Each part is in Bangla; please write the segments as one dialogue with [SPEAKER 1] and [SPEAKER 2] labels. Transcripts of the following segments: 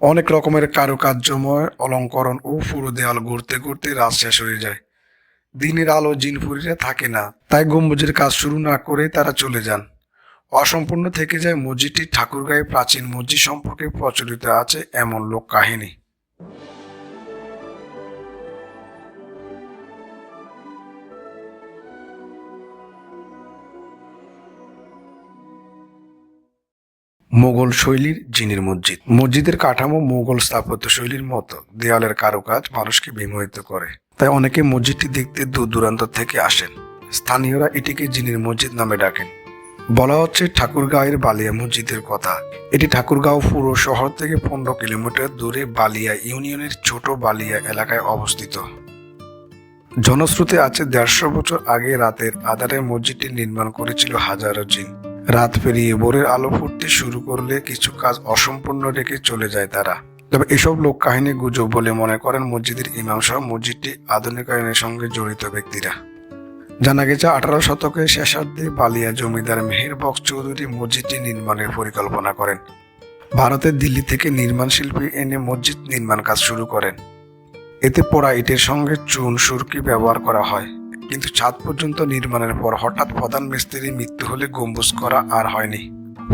[SPEAKER 1] অনেক রকমের কারুকার্যময় অলঙ্করণ ও পুরো দেয়াল ঘুরতে ঘুরতে রাত শেষ হয়ে যায়। দিনের আলো জিনপুরিরা থাকে না, তাই গম্বুজের কাজ শুরু না করে তারা চলে যান। অসম্পূর্ণ থেকে যায় মসজিদটি ঠাকুরগাঁয়ে প্রাচীন মসজিদ সম্পর্কে প্রচলিত আছে এমন লোক কাহিনী মোগল শৈলীর জিনের মসজিদ। মসজিদের কাঠামো মোগল স্থাপত্য শৈলীর মতো। দেওয়ালের কারুকাজ মানুষকে বিমোহিত করে। তাই অনেকে মসজিদটি দেখতে দূর দূরান্ত থেকে আসেন। স্থানীয়রা এটিকে জিনের মসজিদ নামে ডাকেন। বলা হচ্ছে ঠাকুরগাঁওয়ের বালিয়া মসজিদের কথা। এটি ঠাকুরগাঁও পুরো শহর থেকে পনেরো কিলোমিটার দূরে বালিয়া ইউনিয়নের ছোট বালিয়া এলাকায় অবস্থিত। জনশ্রুতি আছে দেড়শো বছর আগে রাতের আধারে মসজিদটি নির্মাণ করেছিল হাজারো জিন। রাত পেরিয়ে ভোরের আলো ফুটতে শুরু করলে কিছু কাজ অসম্পূর্ণ রেখে চলে যায় তারা। তবে এসব লোক কাহিনী গুজব বলে মনে করেন মসজিদের ইমাম সহ মসজিদটি আধুনিকায়নের সঙ্গে জড়িত ব্যক্তিরা। জানা গেছে, আঠারো শতকের শেষার্ধে বালিয়া জমিদার মেহের বক্স চৌধুরী মসজিদটি নির্মাণের পরিকল্পনা করেন। ভারতের দিল্লি থেকে নির্মাণ শিল্পী এনে মসজিদ নির্মাণ কাজ শুরু করেন। এতে পোড়া ইটের সঙ্গে চুন, সুরকি ব্যবহার করা হয়। কিন্তু ছাদ পর্যন্ত নির্মাণের পর হঠাৎ প্রধান মিস্ত্রির মৃত্যু হলে গম্বুজ করা আর হয়নি।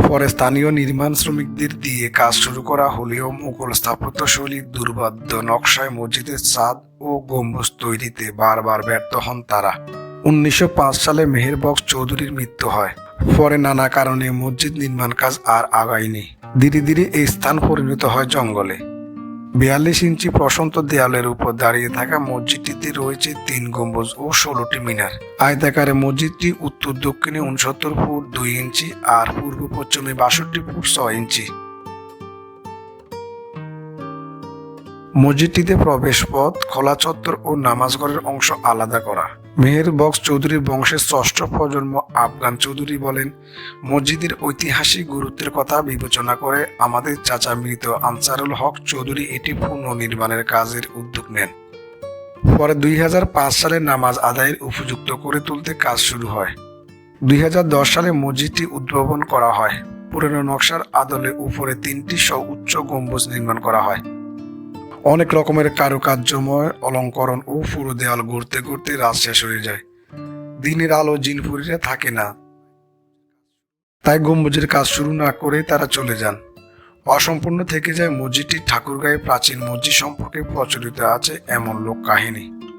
[SPEAKER 1] পরে স্থানীয় নির্মাণ শ্রমিকদের দিয়ে কাজ শুরু করা হলেও মুঘল স্থাপত্য শৈলীর দুর্বাদ্য নকশায় মসজিদের ছাদ ও গম্বুজ তৈরিতে বারবার ব্যর্থ হন তারা। উনিশশো পাঁচ সালে মেহের বক্স চৌধুরীর মৃত্যু হয়। পরে নানা কারণে মসজিদ নির্মাণ কাজ আর আগায়নি। ধীরে ধীরে এই স্থান পরিণত হয় জঙ্গলে। বিয়াল্লিশ ইঞ্চি প্রশান্ত দেয়ালের উপর দাঁড়িয়ে থাকা মসজিদটিতে রয়েছে তিন গম্বুজ ও ষোলোটি মিনার। আয়তাকারে মসজিদটি উত্তর দক্ষিণে উনসত্তর ফুট দুই ইঞ্চি আর পূর্ব পশ্চিমে বাষট্টি ফুট ছয় ইঞ্চি। মসজিদটিতে প্রবেশ পথ খোলা চত্বর ও নামাজঘরের অংশ আলাদা করা। মেহের বক্স চৌধুরী বংশের ষষ্ঠ প্রজন্ম আফগান চৌধুরী বলেন, মসজিদের ঐতিহাসিক গুরুত্বের কথা বিবেচনা করে আমাদের চাচা মৃত আনসারুল হক চৌধুরী এটি পুনর্নির্মাণের কাজের উদ্যোগ নেন। পরে দুই হাজার পাঁচ সালে নামাজ আদায়ের উপযুক্ত করে তুলতে কাজ শুরু হয়। দুই হাজার দশ সালে মসজিদটি উদ্ভাবন করা হয়। পুরনো নকশার আদলে উপরে তিনটি উচ্চ গম্বুজ নির্মাণ করা হয়। অনেক রকমের কারুকার্যময় অলঙ্করণ ও পুরো দেয়াল ঘুরতে ঘুরতে রাত শেষ হয়ে যায়। দিনের আলো জিনপুরিরা থাকে না। তাই গম্বুজের কাজ শুরু না করে তারা চলে যান। অসম্পূর্ণ থেকে যায় মসজিদটি ঠাকুরগাঁয়ের প্রাচীন মসজিদ সম্পর্কে প্রচলিত আছে এমন লোক কাহিনী।